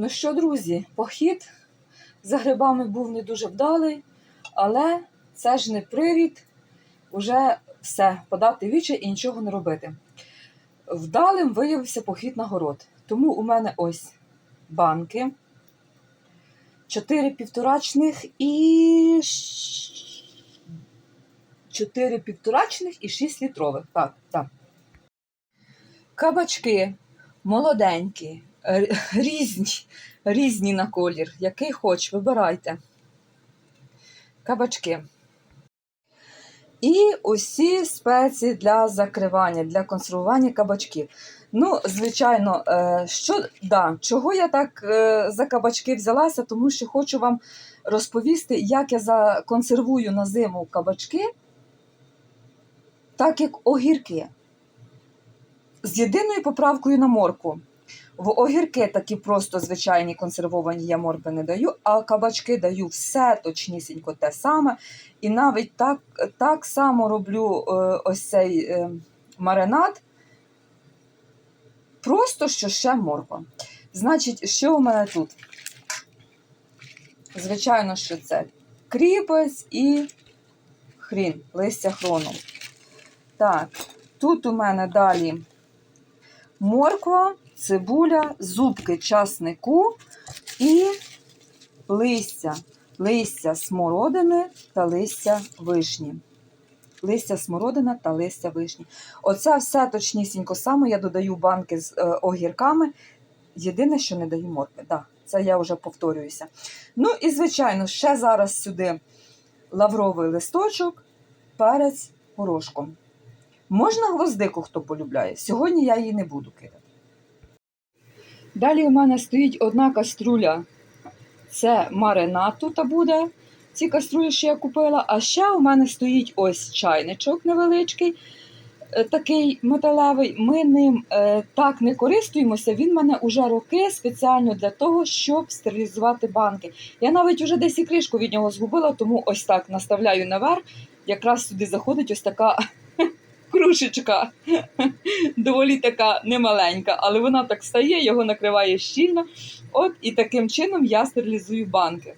Ну що, друзі, похід за грибами був не дуже вдалий, але це ж не привід уже все подати віче і нічого не робити. Вдалим виявився похід на город. Тому у мене ось банки, чотири півторачних і чотири півторачних і шість літрових. Так, так. Кабачки молоденькі, різні, різні на колір, який хоч, вибирайте. Кабачки. І усі спеції для закривання, для консервування кабачків. Ну, звичайно, е, що, да, чого я так е, за кабачки взялася, тому що хочу вам розповісти, як я законсервую на зиму кабачки, так як огірки. З єдиною поправкою на морку. В огірки такі просто звичайні консервовані я моркви не даю, а кабачки даю все точнісінько те саме. І навіть так, так само роблю е, ось цей е, маринад. Просто що ще морква. Значить, що у мене тут? Звичайно, що це кріпець і хрін, листя хрону. Так, тут у мене далі морква, цибуля, зубки часнику і листя. Листя смородини та листя вишні. Листя смородина та листя вишні. Оце все точнісінько саме я додаю банки з е, огірками. Єдине, що не даю моркви. Да, це я вже повторююся. Ну і, звичайно, ще зараз сюди лавровий листочок, перець горошком. Можна гвоздику, хто полюбляє. Сьогодні я її не буду кидати. Далі у мене стоїть одна каструля. Це маринад тут буде. Ці каструлі, що я купила. А ще у мене стоїть ось чайничок невеличкий, е, такий металевий. Ми ним е, так не користуємося. Він в мене уже роки спеціально для того, щоб стерилізувати банки. Я навіть уже десь і кришку від нього згубила, тому ось так наставляю наверх. Якраз сюди заходить ось така кружечка. Доволі така немаленька, але вона так стає, його накриває щільно. От і таким чином я стерилізую банки.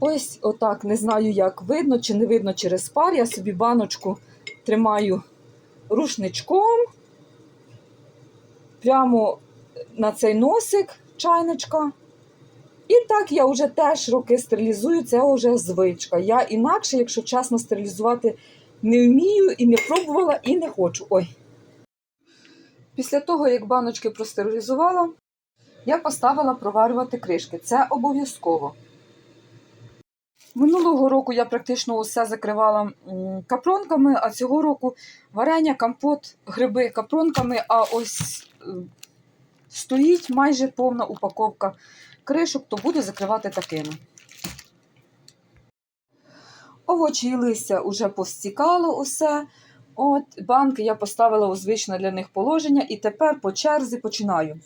Ось отак, не знаю, як видно чи не видно через пар. Я собі баночку тримаю рушничком прямо на цей носик чайничка. І так я вже теж роки стерилізую, це вже звичка. Я інакше, якщо чесно, стерилізувати не вмію і не пробувала, і не хочу. Ой. Після того, як баночки простерилізувала, я поставила проварювати кришки. Це обов'язково. Минулого року я практично усе закривала капронками, а цього року варення, компот, гриби капронками, а ось е, стоїть майже повна упаковка кришок, то буду закривати такими. Овочі і листя вже повстікало усе. От, банки я поставила у звичне для них положення, і тепер по черзі починаю.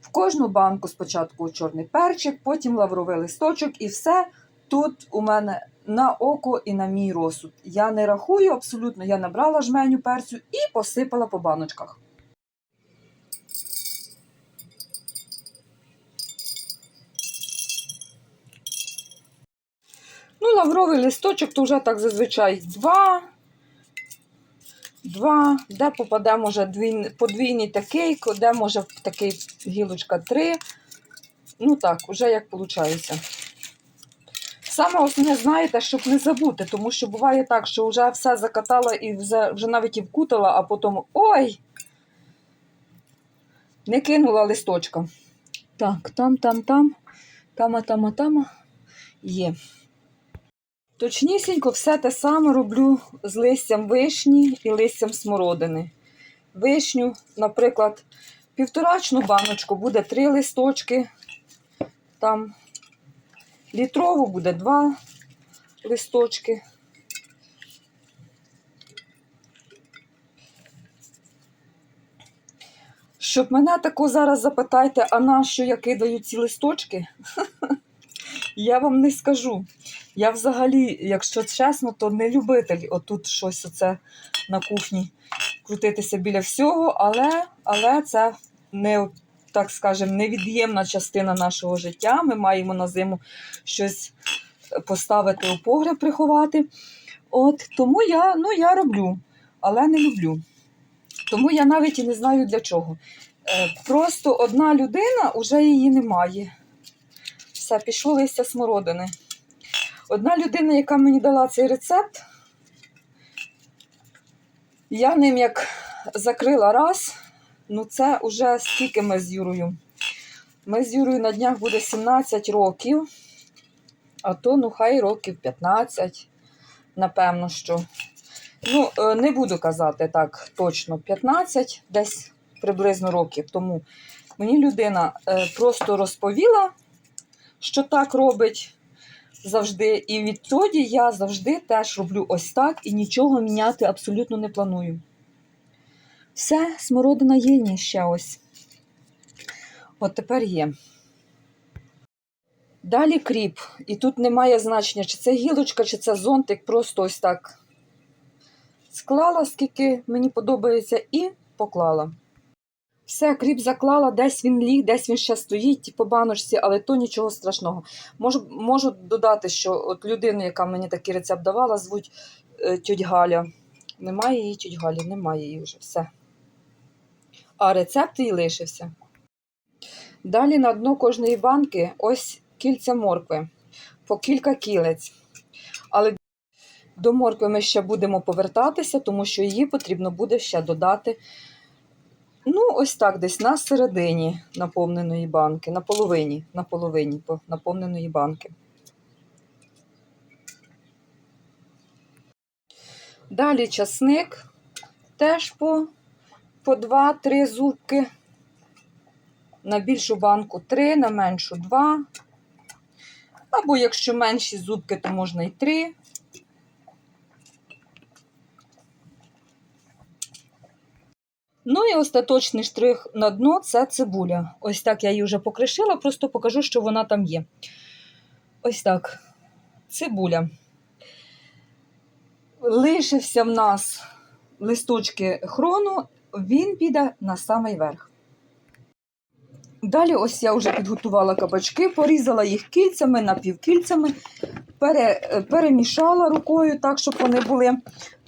В кожну банку спочатку чорний перчик, потім лавровий листочок, і все тут у мене на око і на мій розсуд. Я не рахую абсолютно, я набрала жменю перцю і посипала по баночках. Ну, лавровий листочок, то вже так зазвичай два. Два, де попаде, може, двійний, подвійний такий, де може такий гілочка три. Ну так, вже як виходить. Саме основне, знаєте, щоб не забути, тому що буває так, що вже все закатала і вже, вже навіть і вкутала, а потім ой! Не кинула листочка. Так, там, там, там, тама, тама, тама є. Точнісінько все те саме роблю з листям вишні і листям смородини. Вишню, наприклад, півторачну баночку буде три листочки, там літрову буде два листочки. Щоб мене тако зараз запитайте, а на що я кидаю ці листочки, я вам не скажу. Я взагалі, якщо чесно, то не любитель отут щось оце на кухні крутитися біля всього, але, але це не, так скажемо, невід'ємна частина нашого життя. Ми маємо на зиму щось поставити у погреб, приховати. От, тому я, ну, я роблю, але не люблю. Тому я навіть і не знаю для чого. Е, Просто одна людина, уже її немає. Все, пішло листя смородини. Одна людина, яка мені дала цей рецепт, я ним як закрила раз, ну це вже скільки ми з Юрою. Ми з Юрою на днях буде 17 років, а то ну хай років 15, напевно, що. Ну, е, не буду казати так точно 15, десь приблизно років. Тому мені людина е, просто розповіла, що так робить завжди. І відтоді я завжди теж роблю ось так і нічого міняти абсолютно не планую. Все, смородина є ще ось. От тепер є. Далі кріп. І тут немає значення, чи це гілочка, чи це зонтик. Просто ось так склала, скільки мені подобається, і поклала. Все, кріп заклала, десь він ліг, десь він ще стоїть по баночці, але то нічого страшного. Можу, можу додати, що от людину, яка мені такий рецепт давала, звуть е, тьоть Галя. Немає її тьоть Галі, немає її вже. Все. А рецепт їй лишився. Далі на дно кожної банки ось кільця моркви, по кілька кілець. Але до моркви ми ще будемо повертатися, тому що її потрібно буде ще додати. Ну, ось так, десь на середині наповненої банки, на половині, на половині наповненої банки. Далі часник теж по, по 2-3 зубки. На більшу банку 3, на меншу 2. Або якщо менші зубки, то можна і 3. Ну і остаточний штрих на дно це цибуля. Ось так я її вже покришила, просто покажу, що вона там є. Ось так. Цибуля. Лишився в нас листочки хрону, він піде на самий верх. Далі ось я вже підготувала кабачки, порізала їх кільцями, напівкільцями, пере, е, перемішала рукою так, щоб вони були,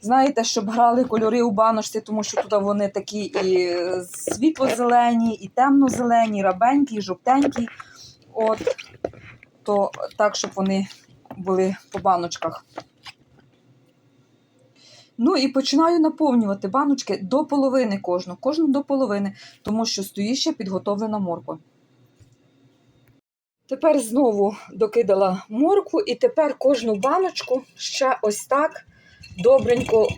знаєте, щоб грали кольори у баночці, тому що тут вони такі і е, світло-зелені, і темно-зелені, і рабенькі, і жовтенькі. От, то так, щоб вони були по баночках. Ну і починаю наповнювати баночки до половини кожну, кожну до половини, тому що стоїть ще підготовлена морква. Тепер знову докидала моркву, і тепер кожну баночку ще ось так добренько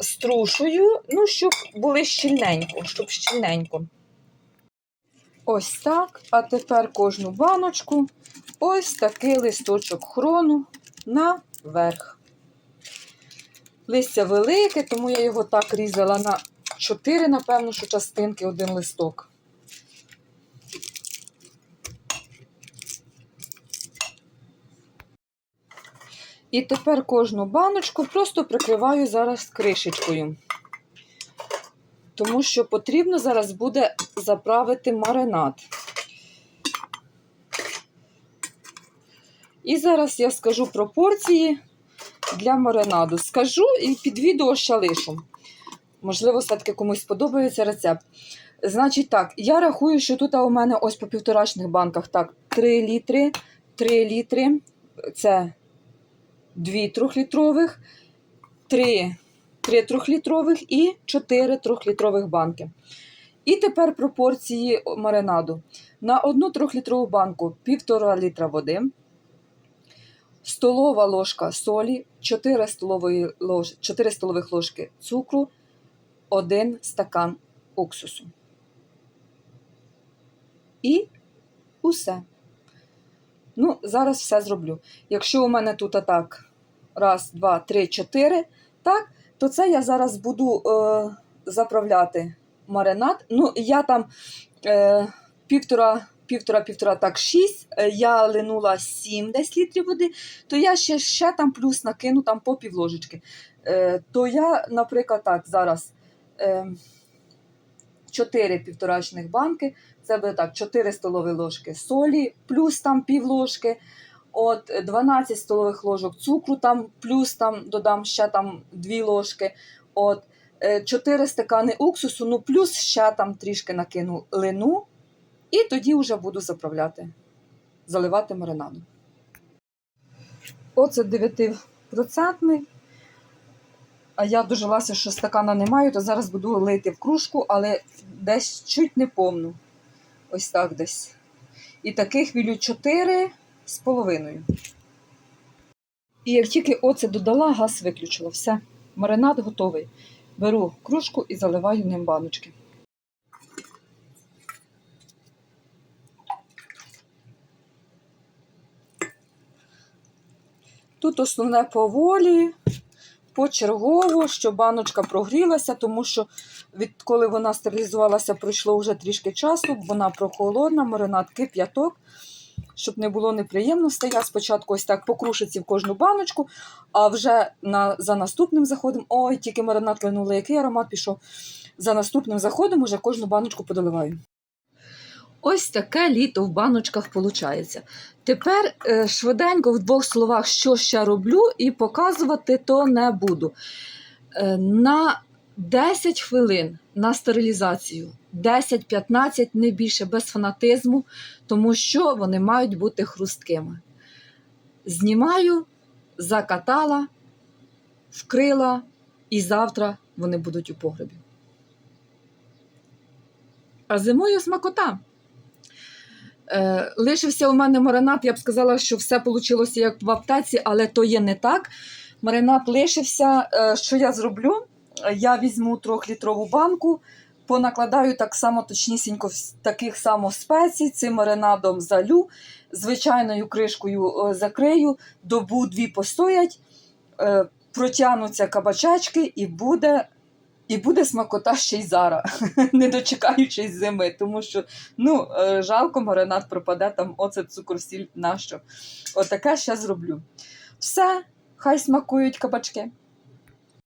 струшую, ну, щоб були щільненько, щоб щільненько. Ось так. А тепер кожну баночку ось такий листочок хрону наверх. Листя велике, тому я його так різала на 4, напевно, що частинки один листок. І тепер кожну баночку просто прикриваю зараз кришечкою. Тому що потрібно зараз буде заправити маринад. І зараз я скажу пропорції для маринаду. Скажу і під відео ще лишу. Можливо, все-таки комусь сподобається рецепт. Значить так, я рахую, що тут у мене ось по півторачних банках так, 3 літри, 3 літри, це 2 трьохлітрових, 3, 3 трьохлітрових і 4 трьохлітрових банки. І тепер пропорції маринаду. На одну трьохлітрову банку 1,5 літра води, столова ложка солі, 4, столової лож... 4 столових ложки цукру, 1 стакан уксусу. І усе. Ну, зараз все зроблю. Якщо у мене тут так, раз, два, три, чотири, так, то це я зараз буду е, заправляти маринад. Ну, я там е, півтора півтора-півтора, так, 6, я линула 7 десь літрів води, то я ще, ще там плюс накину там по півложечки. Е, то я, наприклад, так, зараз е, 4 півторачних банки, це буде так, 4 столові ложки солі, плюс там пів ложки, от 12 столових ложок цукру, там плюс там додам ще там 2 ложки, от 4 стакани уксусу, ну плюс ще там трішки накину лину, і тоді вже буду заправляти, заливати маринадом. Оце 9%. А я дожилася, що стакана не маю, то зараз буду лити в кружку, але десь чуть не повну. Ось так десь. І таких вілю 4 з половиною. І як тільки оце додала, газ виключила. Все, маринад готовий. Беру кружку і заливаю ним баночки. Тут основне поволі, почергово, щоб баночка прогрілася, тому що відколи вона стерилізувалася, пройшло вже трішки часу, вона прохолодна, маринад кип'яток, щоб не було неприємностей. Я спочатку ось так по крушиці в кожну баночку, а вже на, за наступним заходом, ой, тільки маринад линули, який аромат пішов. За наступним заходом уже кожну баночку подоливаю. Ось таке літо в баночках виходить. Тепер е, швиденько в двох словах, що ще роблю, і показувати то не буду. Е, на 10 хвилин на стерилізацію, 10-15, не більше, без фанатизму, тому що вони мають бути хрусткими. Знімаю, закатала, вкрила, і завтра вони будуть у погребі. А зимою смакота. Е, лишився у мене маринад, я б сказала, що все вийшло як в аптеці, але то є не так. Маринад лишився. Е, що я зроблю? Я візьму трьохлітрову банку, понакладаю так само точнісінько таких само спецій, цим маринадом залю, звичайною кришкою е, закрию, добу дві постоять, е, протягнуться кабачечки і буде. І буде смакота ще й зараз, не дочекаючись зими, тому що ну, е, жалко, маринад пропаде там оце цукор, сіль нащо. Отаке ще зроблю. Все, хай смакують кабачки.